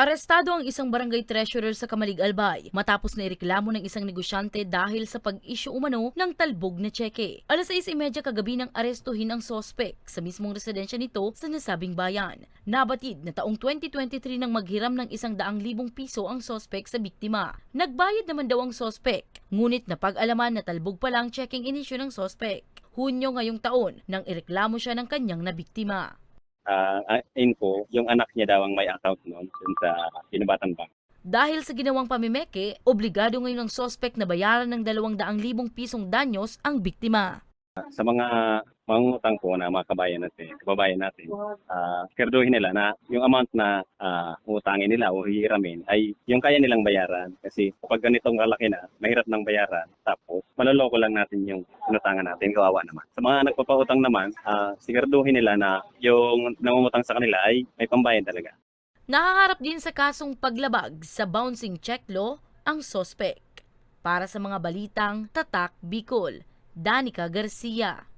Arestado ang isang barangay treasurer sa Kamalig Albay matapos na ireklamo ng isang negosyante dahil sa pag-issue umano ng talbog na tseke. Alas 6.30 kagabi nang arestuhin ang sospek sa mismong residensya nito sa nasabing bayan. Nabatid na taong 2023 nang maghiram ng isang daang libong piso ang sospek sa biktima. Nagbayad naman daw ang sospek, ngunit napag-alaman na talbog pa lang checking inisyu ng sospek. Hunyo ngayong taon nang ireklamo siya ng kanyang nabiktima. Ah, ah, info, yung anak niya daw ang may account noon dun sa Pinabatan Bank. Dahil sa ginawang pamimeke, obligado ngayon ang sospek na bayaran ng 200,000 pisong danyos ang biktima. Sa mga mangungutang po na mga kabayan natin, kababayan natin, ah, kerduhin nila na yung amount na ah, utangin nila o hihiramin ay yung kaya nilang bayaran. Kasi kapag ganitong kalaki na, mahirap nang bayaran. Tapos, maloloko lang natin yung inutangan natin, kawawa naman. Sa mga nagpapautang naman, ah, siguraduhin nila na yung nangungutang sa kanila ay may pambayad talaga. Nahaharap din sa kasong paglabag sa bouncing check law ang sospek. Para sa mga balitang Tatak Bicol, Danica Garcia.